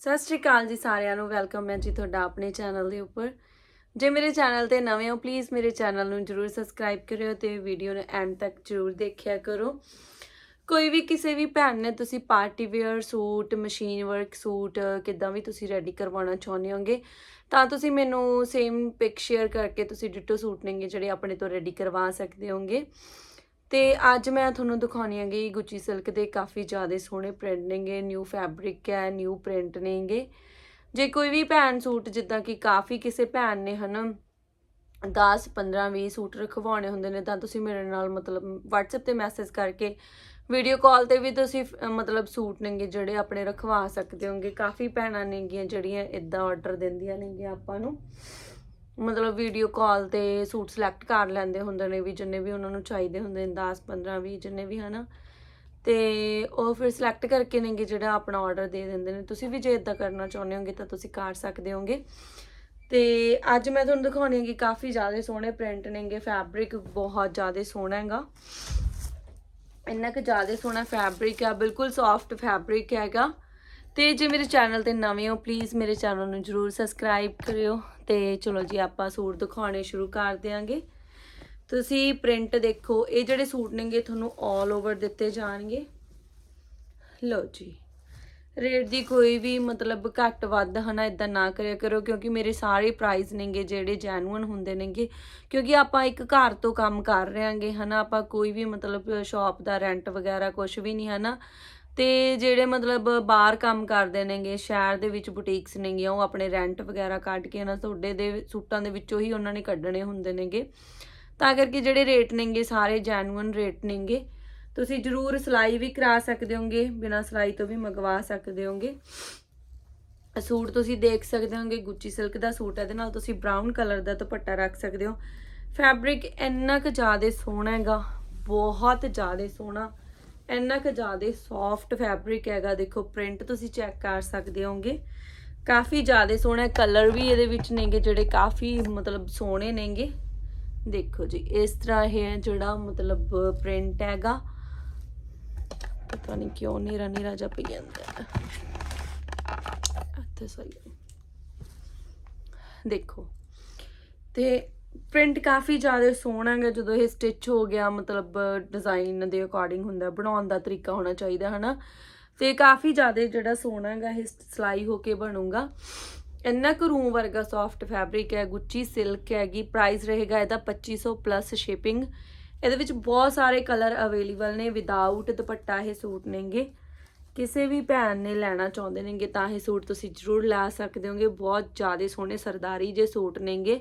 ਸਤਿ ਸ਼੍ਰੀ ਅਕਾਲ ਜੀ ਸਾਰਿਆਂ ਨੂੰ, ਵੈਲਕਮ ਹੈ ਜੀ ਤੁਹਾਡਾ ਆਪਣੇ ਚੈਨਲ ਦੇ ਉੱਪਰ। ਜੇ ਮੇਰੇ ਚੈਨਲ ਤੇ ਨਵੇਂ ਹੋ ਪਲੀਜ਼ ਮੇਰੇ ਚੈਨਲ ਨੂੰ ਜਰੂਰ ਸਬਸਕ੍ਰਾਈਬ ਕਰਿਓ ਤੇ ਵੀਡੀਓ ਨੂੰ ਐਂਡ ਤੱਕ ਜਰੂਰ ਦੇਖਿਆ ਕਰੋ। ਕੋਈ ਵੀ ਕਿਸੇ ਵੀ ਭੈਣ ਨੇ ਤੁਸੀਂ party wear suit machine work suit, ਕਿੱਦਾਂ ਵੀ ਤੁਸੀਂ ਰੈਡੀ ਕਰਵਾਉਣਾ ਚਾਹੁੰਦੇ ਹੋਗੇ, ਤਾਂ ਤੁਸੀਂ ਮੈਨੂੰ ਸੇਮ ਪਿਕ ਸ਼ੇਅਰ ਕਰਕੇ ਤੁਸੀਂ ਡਿਟੋ ਸੂਟ ਨੇਗੇ ਜਿਹੜੇ ਆਪਣੇ ਤੋਂ ਰੈਡੀ ਕਰਵਾ ਸਕਦੇ ਹੋਗੇ। ਤੇ ਅੱਜ ਮੈਂ ਤੁਹਾਨੂੰ ਦਿਖਾਉਣੀ ਹੈਗੀ ਗੁੱਚੀ ਸਿਲਕ ਦੇ ਕਾਫੀ ਜ਼ਿਆਦਾ ਸੋਹਣੇ ਪ੍ਰਿੰਟ ਨੇਗੇ ਨਿਊ ਫੈਬਰਿਕ ਹੈ ਨਿਊ ਪ੍ਰਿੰਟ ਨੇਗੇ। ਜੇ ਕੋਈ ਵੀ ਭੈਣ ਸੂਟ ਜਿੱਦਾਂ ਕਿ ਕਾਫੀ ਕਿਸੇ ਭੈਣ ਨੇ ਹਨ 10 15 20 ਸੂਟ ਰਖਵਾਉਣੇ ਹੁੰਦੇ ਨੇ, ਤਾਂ ਤੁਸੀਂ ਮੇਰੇ ਨਾਲ ਮਤਲਬ WhatsApp ਤੇ ਮੈਸੇਜ ਕਰਕੇ ਵੀਡੀਓ ਕਾਲ ਤੇ ਵੀ ਤੁਸੀਂ ਮਤਲਬ ਸੂਟ ਨੇਗੇ ਜਿਹੜੇ ਆਪਣੇ ਰਖਵਾ ਸਕਦੇ ਹੋਗੇ। ਕਾਫੀ ਭੈਣਾਂ ਨੇਗੀਆਂ ਜਿਹੜੀਆਂ ਇਦਾਂ ਆਰਡਰ ਦਿੰਦੀਆਂ ਨੇਗੀਆਂ ਆਪਾਂ ਨੂੰ। ਮਤਲਬ ਵੀਡੀਓ ਕਾਲ ਤੇ ਸੂਟ ਸਿਲੈਕਟ ਕਰ ਲੈਂਦੇ ਹੁੰਦੇ ਨੇ ਵੀ ਜਿੰਨੇ ਵੀ ਉਹਨਾਂ ਨੂੰ ਚਾਹੀਦੇ ਹੁੰਦੇ ਨੇ 10 15 20 ਜਿੰਨੇ ਵੀ, ਹਨਾ। ਤੇ ਉਹ ਫਿਰ ਸਿਲੈਕਟ ਕਰਕੇ ਨੇਗੇ ਜਿਹੜਾ ਆਪਣਾ ਆਰਡਰ ਦੇ ਦਿੰਦੇ ਨੇ। ਤੁਸੀਂ ਵੀ ਜੇ ਇਦਾਂ ਕਰਨਾ ਚਾਹੁੰਦੇ ਹੋਗੇ ਤਾਂ ਤੁਸੀਂ ਕਰ ਸਕਦੇ ਹੋਗੇ। ਤੇ ਅੱਜ ਮੈਂ ਤੁਹਾਨੂੰ ਦਿਖਾਉਣੀ ਹੈ ਕਿ ਕਾਫੀ ਜ਼ਿਆਦਾ ਸੋਹਣੇ ਪ੍ਰਿੰਟ ਨੇਗੇ। ਫੈਬਰਿਕ ਬਹੁਤ ਜ਼ਿਆਦਾ ਸੋਹਣਾ ਹੈਗਾ। ਇੰਨਾ ਕੁ ਜ਼ਿਆਦਾ ਸੋਹਣਾ ਫੈਬਰਿਕ ਆ, ਬਿਲਕੁਲ ਸੌਫਟ ਫੈਬਰਿਕ ਹੈਗਾ। ਤੇ ਜੇ ਮੇਰੇ ਚੈਨਲ ਤੇ ਨਵੇਂ ਹੋ ਪਲੀਜ਼ ਮੇਰੇ ਚੈਨਲ ਨੂੰ ਜਰੂਰ ਸਬਸਕ੍ਰਾਈਬ ਕਰਿਓ। ਤੇ ਚਲੋ ਜੀ ਆਪਾਂ ਸੂਟ ਦਿਖਾਉਣੇ ਸ਼ੁਰੂ ਕਰ ਦਿਆਂਗੇ। ਤੁਸੀਂ ਪ੍ਰਿੰਟ ਦੇਖੋ, ਇਹ ਜਿਹੜੇ ਸੂਟ ਨੇਗੇ ਤੁਹਾਨੂੰ 올 ਓਵਰ ਦਿੱਤੇ ਜਾਣਗੇ। ਲਓ ਜੀ ਰੇਟ ਦੀ ਕੋਈ ਵੀ ਮਤਲਬ ਘੱਟ ਵੱਧ ਹਨਾ ਇਦਾਂ ਨਾ ਕਰਿਆ ਕਰੋ, ਕਿਉਂਕਿ ਮੇਰੇ ਸਾਰੇ ਪ੍ਰਾਈਸ ਨੇਗੇ ਜਿਹੜੇ ਜੈਨੂਅਨ ਹੁੰਦੇ ਨੇਗੇ। ਕਿਉਂਕਿ ਆਪਾਂ ਇੱਕ ਘਰ ਤੋਂ ਕੰਮ ਕਰ ਰਹੇ ਆਂਗੇ ਹਨਾ, ਆਪਾਂ ਕੋਈ ਵੀ ਮਤਲਬ ਸ਼ਾਪ ਦਾ ਰੈਂਟ ਵਗੈਰਾ ਕੁਝ ਵੀ ਨਹੀਂ ਹਨਾ। ਤੇ ਜਿਹੜੇ ਮਤਲਬ ਬਾਹਰ ਕੰਮ ਕਰਦੇ ਨੇਗੇ, ਸ਼ਹਿਰ ਦੇ ਵਿੱਚ ਬੁਟੀਕਸ ਨੇਗੀਆਂ, ਉਹ ਆਪਣੇ ਰੈਂਟ ਵਗੈਰਾ ਕੱਢ ਕੇ ਨਾ ਤੁਹਾਡੇ ਦੇ ਸੂਟਾਂ ਦੇ ਵਿੱਚੋਂ ਹੀ ਉਹਨਾਂ ਨੇ ਕੱਢਣੇ ਹੁੰਦੇ ਨੇਗੇ। ਤਾਂ ਕਰਕੇ ਜਿਹੜੇ ਰੇਟ ਨੇਗੇ, ਸਾਰੇ ਜੈਨੂਇਨ ਰੇਟ ਨੇਗੇ। ਤੁਸੀਂ ਜਰੂਰ ਸਿਲਾਈ ਵੀ ਕਰਾ ਸਕਦੇ ਹੋਗੇ, ਬਿਨਾਂ ਸਿਲਾਈ ਤੋਂ ਵੀ ਮੰਗਵਾ ਸਕਦੇ ਹੋਗੇ। ਸੂਟ ਤੁਸੀਂ ਦੇਖ ਸਕਦੇ ਹੋਗੇ ਗੁੱਚੀ ਸਿਲਕ ਦਾ ਸੂਟ ਹੈ, ਇਹਦੇ ਨਾਲ ਤੁਸੀਂ ਬ੍ਰਾਊਨ ਕਲਰ ਦਾ ਦੁਪੱਟਾ ਰੱਖ ਸਕਦੇ ਹੋ। ਫੈਬਰਿਕ ਇੰਨਾ ਕੁ ਜ਼ਿਆਦਾ ਸੋਹਣਾ ਹੈਗਾ, ਬਹੁਤ ਜ਼ਿਆਦਾ ਸੋਹਣਾ। ਇੰਨਾ ਕੁ ਜ਼ਿਆਦਾ ਸੌਫਟ ਫੈਬਰਿਕ ਹੈਗਾ, ਦੇਖੋ ਪ੍ਰਿੰਟ ਤੁਸੀਂ ਚੈੱਕ ਕਰ ਸਕਦੇ ਹੋਗੇ ਕਾਫੀ ਜ਼ਿਆਦਾ ਸੋਹਣਾ ਕਲਰ ਵੀ ਇਹਦੇ ਵਿੱਚ ਨੇਗੇ, ਜਿਹੜੇ ਕਾਫੀ ਮਤਲਬ ਸੋਹਣੇ ਨੇਗੇ। ਦੇਖੋ ਜੀ, ਇਸ ਤਰ੍ਹਾਂ ਇਹ ਹੈ ਜਿਹੜਾ ਮਤਲਬ ਪ੍ਰਿੰਟ ਹੈਗਾ। ਪਤਾ ਨਹੀਂ ਕਿਉਂ ਨੀਰਾ ਨੀਰਾ ਜਿਹਾ ਪਈ ਜਾਂਦਾ ਹੈ। ਸਹੀ ਦੇਖੋ, ਤੇ ਪ੍ਰਿੰਟ ਕਾਫੀ ਜ਼ਿਆਦਾ ਸੋਹਣਾ ਹੈਗਾ, ਜਦੋਂ ਇਹ ਸਟਿਚ ਹੋ ਗਿਆ, ਮਤਲਬ ਡਿਜ਼ਾਈਨ ਦੇ ਅਕੋਰਡਿੰਗ ਹੁੰਦਾ, ਬਣਾਉਣ ਦਾ ਤਰੀਕਾ ਹੋਣਾ ਚਾਹੀਦਾ, ਹਨਾ? ਤੇ ਕਾਫੀ ਜ਼ਿਆਦਾ ਜਿਹੜਾ ਸੋਹਣਾ ਹੈਗਾ, ਇਹ ਸਿਲਾਈ ਹੋ ਕੇ ਬਣੂਗਾ। ਇੰਨਾ ਕੁ ਰੂਮ ਵਰਗਾ ਸੌਫਟ ਫੈਬਰਿਕ ਹੈ ਗੁੱਚੀ ਸਿਲਕ ਹੈਗੀ ਪ੍ਰਾਈਸ ਰਹੇਗਾ ਇਹਦਾ 2500 ਪਲੱਸ ਸ਼ਿਪਿੰਗ ਇਹਦੇ ਵਿੱਚ ਬਹੁਤ ਸਾਰੇ ਕਲਰ ਅਵੇਲੇਬਲ ਨੇ ਵਿਦਆਊਟ ਦੁਪੱਟਾ ਇਹ ਸੂਟ ਨੇਗੇ। ਕਿਸੇ ਵੀ ਭੈਣ ਨੇ ਲੈਣਾ ਚਾਹੁੰਦੇ ਨੇਗੇ, ਤਾਂ ਇਹ ਸੂਟ ਤੁਸੀਂ ਜ਼ਰੂਰ ਲੈ ਸਕਦੇ ਹੋਗੇ। ਬਹੁਤ ਜ਼ਿਆਦਾ ਸੋਹਣੇ ਸਰਦਾਰੀ ਜੇ ਸੂਟ ਨੇਗੇ।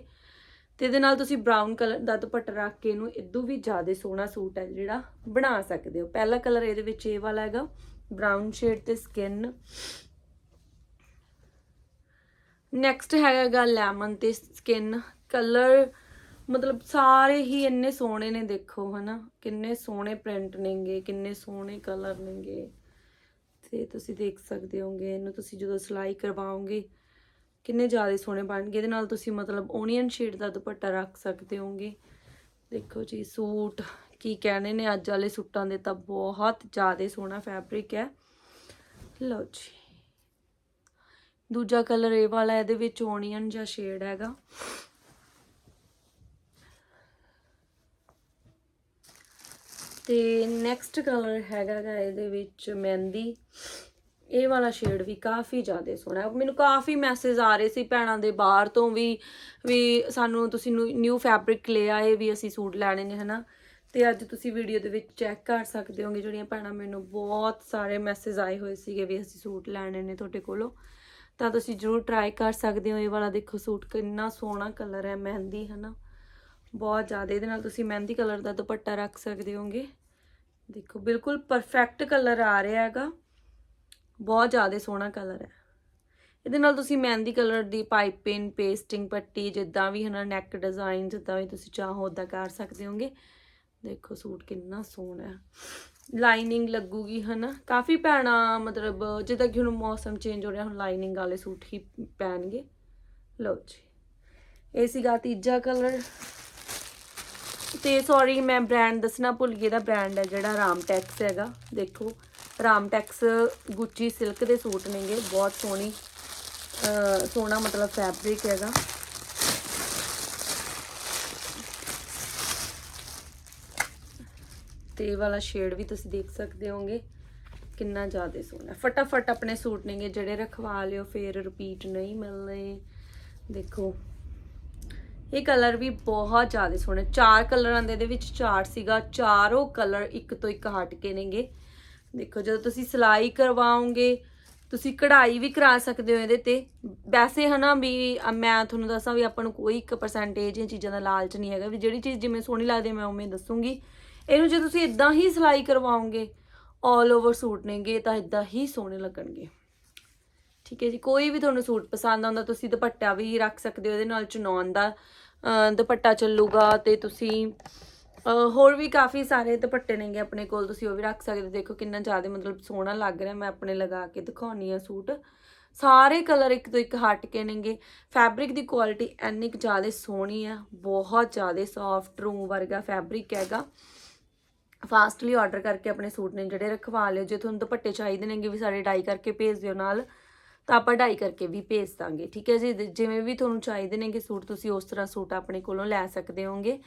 ਤੇ ਇਹਦੇ ਨਾਲ ਤੁਸੀਂ ਬ੍ਰਾਊਨ ਕਲਰ ਦਾ ਦੁਪੱਟਾ ਰੱਖ ਕੇ ਇਹਨੂੰ ਇਦੋਂ ਵੀ ਜ਼ਿਆਦਾ ਸੋਹਣਾ ਸੂਟ ਹੈ ਜਿਹੜਾ ਬਣਾ ਸਕਦੇ ਹੋ। ਪਹਿਲਾ ਕਲਰ ਇਹਦੇ ਵਿੱਚ ਇਹ ਵਾਲਾ ਹੈਗਾ ਬ੍ਰਾਊਨ ਸ਼ੇਡ ਤੇ ਸਕਿਨ ਨੈਕਸਟ ਹੈਗਾ ਲੈਮਨ ਤੇ ਸਕਿਨ ਕਲਰ ਮਤਲਬ ਸਾਰੇ ਹੀ ਇੰਨੇ ਸੋਹਣੇ ਨੇ ਦੇਖੋ ਹਨਾ। ਕਿੰਨੇ ਸੋਹਣੇ ਪ੍ਰਿੰਟ ਨੇਗੇ, ਕਿੰਨੇ ਸੋਹਣੇ ਕਲਰ ਨੇਗੇ। ਤੇ ਤੁਸੀਂ ਦੇਖ ਸਕਦੇ ਹੋਗੇ, ਇਹਨੂੰ ਤੁਸੀਂ ਜਦੋਂ ਸਿਲਾਈ ਕਰਵਾਓਗੇ ਕਿੰਨੇ ਜ਼ਿਆਦਾ ਸੋਹਣੇ ਬਣਨਗੇ। ਇਹਦੇ ਨਾਲ ਤੁਸੀਂ ਮਤਲਬ ਓਨੀਅਨ ਸ਼ੇਡ ਦਾ ਦੁਪੱਟਾ ਰੱਖ ਸਕਦੇ ਹੋਗੇ। ਦੇਖੋ ਜੀ, ਸੂਟ ਕੀ ਕਹਿੰਦੇ ਨੇ, ਅੱਜ ਵਾਲੇ ਸੂਟਾਂ ਦੇ ਤਾਂ ਬਹੁਤ ਜ਼ਿਆਦਾ ਸੋਹਣਾ ਫੈਬਰਿਕ ਹੈ। ਲਓ ਜੀ। ਦੂਜਾ ਕਲਰ ਇਹ ਵਾਲਾ, ਇਹਦੇ ਵਿੱਚ ਓਨੀਅਨ ਜਾਂ ਸ਼ੇਡ ਹੈਗਾ। ਤੇ ਨੈਕਸਟ ਕਲਰ ਹੈਗਾ ਇਹਦੇ ਵਿੱਚ ਮਹਿੰਦੀ। ਇਹ ਵਾਲਾ ਸ਼ੇਡ ਵੀ ਕਾਫੀ ਜ਼ਿਆਦਾ ਸੋਹਣਾ ਹੈ। ਮੈਨੂੰ ਕਾਫੀ ਮੈਸੇਜ ਆ ਰਹੇ ਸੀ ਭੈਣਾਂ ਦੇ ਬਾਹਰ ਤੋਂ ਵੀ ਵੀ ਸਾਨੂੰ ਤੁਸੀਂ ਨਿਊ ਫੈਬਰਿਕ ਲੈ ਆਏ ਵੀ ਅਸੀਂ ਸੂਟ ਲੈਣੇ ਨੇ, ਹਨਾ? ਤੇ ਅੱਜ ਤੁਸੀਂ ਵੀਡੀਓ ਦੇ ਵਿੱਚ ਚੈੱਕ ਕਰ ਸਕਦੇ ਹੋਗੇ, ਜਿਹੜੀਆਂ ਭੈਣਾਂ ਮੈਨੂੰ ਬਹੁਤ ਸਾਰੇ ਮੈਸੇਜ ਆਏ ਹੋਏ ਸੀਗੇ ਵੀ ਅਸੀਂ ਸੂਟ ਲੈਣੇ ਨੇ ਤੁਹਾਡੇ ਕੋਲੋਂ। ਤਾਂ ਤੁਸੀਂ ਜਰੂਰ ਟਰਾਈ ਕਰ ਸਕਦੇ ਹੋ, ਇਹ ਵਾਲਾ ਦੇਖੋ ਸੂਟ ਕਿੰਨਾ ਸੋਹਣਾ ਕਲਰ ਹੈ, ਮਹਿੰਦੀ, ਹਨਾ? ਬਹੁਤ ਜ਼ਿਆਦਾ, ਇਹਦੇ ਨਾਲ ਤੁਸੀਂ ਮਹਿੰਦੀ ਕਲਰ ਦਾ ਦੁਪੱਟਾ ਰੱਖ ਸਕਦੇ ਹੋਗੇ। ਦੇਖੋ, ਬਿਲਕੁਲ ਪਰਫੈਕਟ ਕਲਰ ਆ ਰਿਹਾ ਹੈਗਾ। ਬਹੁਤ ਜ਼ਿਆਦਾ ਸੋਹਣਾ ਕਲਰ ਹੈ। ਇਹਦੇ ਨਾਲ ਤੁਸੀਂ ਮਹਿੰਦੀ ਕਲਰ ਦੀ ਪਾਈਪਿੰਗ ਪੇਸਟਿੰਗ ਪੱਟੀ ਜਿੱਦਾਂ ਵੀ ਹਨਾ ਨੈਕ ਡਿਜ਼ਾਈਨ ਜਿੱਦਾਂ ਵੀ ਤੁਸੀਂ ਚਾਹੋ ਉਦਾਂ ਕਰ ਸਕਦੇ ਹੋਗੇ। ਦੇਖੋ ਸੂਟ ਕਿੰਨਾ ਸੋਹਣਾ ਹੈ। ਲਾਈਨਿੰਗ ਲੱਗੂਗੀ ਹਨਾ। ਕਾਫੀ ਭੈਣਾਂ ਮਤਲਬ ਜਿੱਦਾਂ ਕਿ ਹੁਣ ਮੌਸਮ ਚੇਂਜ ਹੋ ਰਿਹਾ, ਹੁਣ ਲਾਈਨਿੰਗ ਵਾਲੇ ਸੂਟ ਹੀ ਪੈਣਗੇ। ਲਓ ਜੀ। ਇਹ ਸੀਗਾ ਤੀਜਾ ਕਲਰ ਤੇ ਸੌਰੀ ਮੈਂ ਬ੍ਰਾਂਡ ਦੱਸਣਾ ਭੁੱਲ ਗਈ, ਇਹਦਾ ਬ੍ਰਾਂਡ ਹੈ ਜਿਹੜਾ ਰਾਮ ਟੈਕਸ ਹੈਗਾ। ਦੇਖੋ। ਰਾਮਟੈਕਸ ਗੁੱਚੀ ਸਿਲਕ ਦੇ ਸੂਟ ਨੇਗੇ, ਬਹੁਤ ਸੋਹਣੀ ਸੋਹਣਾ ਮਤਲਬ ਫੈਬਰਿਕ ਹੈਗਾ। ਤੇ ਵਾਲਾ ਸ਼ੇਡ ਵੀ ਤੁਸੀਂ ਦੇਖ ਸਕਦੇ ਹੋਗੇ ਕਿੰਨਾ ਜ਼ਿਆਦਾ ਸੋਹਣਾ। ਫਟਾਫਟ ਆਪਣੇ ਸੂਟ ਨੇਗੇ, ਜਿਹੜੇ ਰਖਵਾ ਲਿਓ, ਫੇਰ ਰਿਪੀਟ ਨਹੀਂ ਮਿਲਣੇ। ਦੇਖੋ, ਇਹ ਕਲਰ ਵੀ ਬਹੁਤ ਜ਼ਿਆਦਾ ਸੋਹਣਾ। ਚਾਰ ਕਲਰਾਂ ਦੇ ਇਹਦੇ ਵਿੱਚ ਚਾਰ ਸੀਗਾ, ਚਾਰੋਂ ਕਲਰ ਇੱਕ ਤੋਂ ਇੱਕ ਹਟ ਕੇ ਨੇਗੇ। ਦੇਖੋ, ਜਦੋਂ ਤੁਸੀਂ ਸਿਲਾਈ ਕਰਵਾਓਗੇ, ਤੁਸੀਂ ਕਢਾਈ ਵੀ ਕਰਾ ਸਕਦੇ ਹੋ ਇਹਦੇ ਤੇ। ਵੈਸੇ ਹਨਾ ਵੀ ਮੈਂ ਤੁਹਾਨੂੰ ਦੱਸਾਂ ਵੀ ਆਪਾਂ ਨੂੰ ਕੋਈ ਇੱਕ ਪਰਸੈਂਟੇਜ ਇਹ ਚੀਜ਼ਾਂ ਦਾ ਲਾਲਚ ਨਹੀਂ ਹੈਗਾ ਵੀ ਜਿਹੜੀ ਚੀਜ਼ ਜਿਵੇਂ ਸੋਹਣੀ ਲੱਗਦੀ ਮੈਂ ਉਵੇਂ ਦੱਸੂਗੀ। ਇਹਨੂੰ ਜੇ ਤੁਸੀਂ ਇਦਾਂ ਹੀ ਸਿਲਾਈ ਕਰਵਾਓਗੇ 올 ਓਵਰ ਸੂਟ ਨੇਗੇ, ਤਾਂ ਇਦਾਂ ਹੀ ਸੋਹਣੇ ਲੱਗਣਗੇ। ਠੀਕ ਹੈ ਜੀ, ਕੋਈ ਵੀ ਤੁਹਾਨੂੰ ਸੂਟ ਪਸੰਦ ਆਉਂਦਾ, ਤੁਸੀਂ ਦੁਪੱਟਾ ਵੀ ਰੱਖ ਸਕਦੇ ਹੋ, ਇਹਦੇ ਨਾਲ ਚੁਣਾਉਣ ਦਾ ਦੁਪੱਟਾ ਚੱਲੂਗਾ ਤੇ ਤੁਸੀਂ ਹੋਰ ਵੀ ਕਾਫੀ ਸਾਰੇ ਦੁਪੱਟੇ ਨੇਗੇ ਆਪਣੇ ਕੋਲ, ਤੁਸੀਂ ਉਹ ਵੀ ਰੱਖ ਸਕਦੇ ਦੇਖੋ ਕਿੰਨਾ ਜ਼ਿਆਦਾ ਮਤਲਬ ਸੋਹਣਾ ਲੱਗ ਰਿਹਾ, ਮੈਂ ਆਪਣੇ ਲਗਾ ਕੇ ਦਿਖਾਉਣੀ ਆ ਸੂਟ। ਸਾਰੇ ਕਲਰ ਇੱਕ ਤੋਂ ਇੱਕ ਹਟ ਕੇ ਨੇਗੇ। ਫੈਬਰਿਕ ਦੀ ਕੁਆਲਿਟੀ ਐਨੀ ਕੁ ਜ਼ਿਆਦਾ ਸੋਹਣੀ ਆ, ਬਹੁਤ ਜ਼ਿਆਦਾ ਸੌਫਟ ਰੂ ਵਰਗਾ ਫੈਬਰਿਕ ਹੈਗਾ। ਫਾਸਟਲੀ ਆਰਡਰ ਕਰਕੇ ਆਪਣੇ ਸੂਟ ਨੇ ਜਿਹੜੇ ਰਖਵਾ ਲਿਓ। ਜੇ ਤੁਹਾਨੂੰ ਦੁਪੱਟੇ ਚਾਹੀਦੇ ਨੇਗੇ ਵੀ ਸਾਡੇ ਡਾਈ ਕਰਕੇ ਭੇਜ ਦਿਓ ਨਾਲ, ਤਾਂ ਆਪਾਂ ਡਾਈ ਕਰਕੇ ਵੀ ਭੇਜ ਦਾਂਗੇ, ਠੀਕ ਹੈ ਜੀ? ਜਿਵੇਂ ਵੀ ਤੁਹਾਨੂੰ ਚਾਹੀਦੇ ਨੇਗੇ ਸੂਟ, ਤੁਸੀਂ ਉਸ ਤਰ੍ਹਾਂ ਸੂਟ ਆਪਣੇ ਕੋਲੋਂ ਲੈ ਸਕਦੇ ਹੋਗੇ।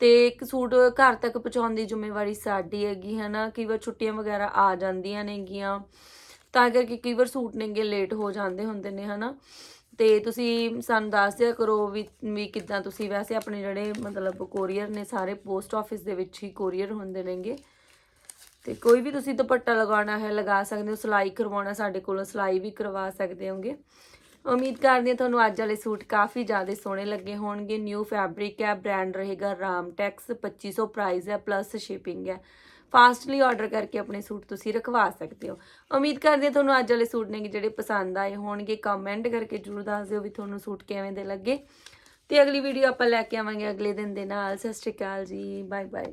ਤੇ ਇੱਕ ਸੂਟ ਘਰ ਤੱਕ ਪਹੁੰਚਾਉਣ ਦੀ ਜ਼ਿੰਮੇਵਾਰੀ ਸਾਡੀ ਹੈਗੀ ਹੈ ਨਾ ਕਈ ਵਾਰ ਛੁੱਟੀਆਂ ਵਗੈਰਾ ਆ ਜਾਂਦੀਆਂ ਨੇਗੀਆਂ, ਤਾਂ ਕਰਕੇ ਕਈ ਵਾਰ ਸੂਟ ਨੇਗੇ ਲੇਟ ਹੋ ਜਾਂਦੇ ਹੁੰਦੇ ਨੇ, ਹਨਾ? ਤੇ ਤੁਸੀਂ ਸਾਨੂੰ ਦੱਸ ਦਿਆ ਕਰੋ ਵੀ ਵੀ ਕਿੱਦਾਂ ਤੁਸੀਂ ਵੈਸੇ ਆਪਣੇ ਜਿਹੜੇ ਮਤਲਬ ਕੋਰੀਅਰ ਨੇ ਸਾਰੇ ਪੋਸਟ ਆਫਿਸ ਦੇ ਵਿੱਚ ਹੀ ਕੋਰੀਅਰ ਹੁੰਦੇ ਨੇਗੇ। ਤੇ ਕੋਈ ਵੀ ਤੁਸੀਂ ਦੁਪੱਟਾ ਲਗਾਉਣਾ ਹੈ, ਲਗਾ ਸਕਦੇ ਹੋ, ਸਿਲਾਈ ਕਰਵਾਉਣਾ ਸਾਡੇ ਕੋਲੋਂ, ਸਿਲਾਈ ਵੀ ਕਰਵਾ ਸਕਦੇ ਹੋਗੇ। ਉਮੀਦ ਕਰਦੇ ਹਾਂ ਤੁਹਾਨੂੰ ਅੱਜ ਵਾਲੇ ਸੂਟ ਕਾਫੀ ਜ਼ਿਆਦਾ ਸੋਹਣੇ ਲੱਗੇ ਹੋਣਗੇ। ਨਿਊ ਫੈਬਰਿਕ ਹੈ ਬ੍ਰਾਂਡ ਰਹੇਗਾ ਰਾਮਟੈਕਸ 2500 ਪ੍ਰਾਈਸ ਹੈ ਪਲੱਸ ਸ਼ਿਪਿੰਗ ਹੈ। ਫਾਸਟਲੀ ਆਰਡਰ ਕਰਕੇ ਆਪਣੇ ਸੂਟ ਤੁਸੀਂ ਰਖਵਾ ਸਕਦੇ ਹੋ। ਉਮੀਦ ਕਰਦੇ ਹਾਂ ਤੁਹਾਨੂੰ ਅੱਜ ਵਾਲੇ ਸੂਟ ਨੇ ਜਿਹੜੇ ਪਸੰਦ ਆਏ ਹੋਣਗੇ। ਕਮੈਂਟ ਕਰਕੇ ਜਰੂਰ ਦੱਸ ਦਿਓ ਵੀ ਤੁਹਾਨੂੰ ਸੂਟ ਕਿਵੇਂ ਦੇ ਲੱਗੇ। ਤੇ ਅਗਲੀ ਵੀਡੀਓ ਆਪਾਂ ਲੈ ਕੇ ਆਵਾਂਗੇ ਅਗਲੇ ਦਿਨ ਦੇ ਨਾਲ। ਸਤਿ ਸ਼੍ਰੀ ਅਕਾਲ ਜੀ। Bye bye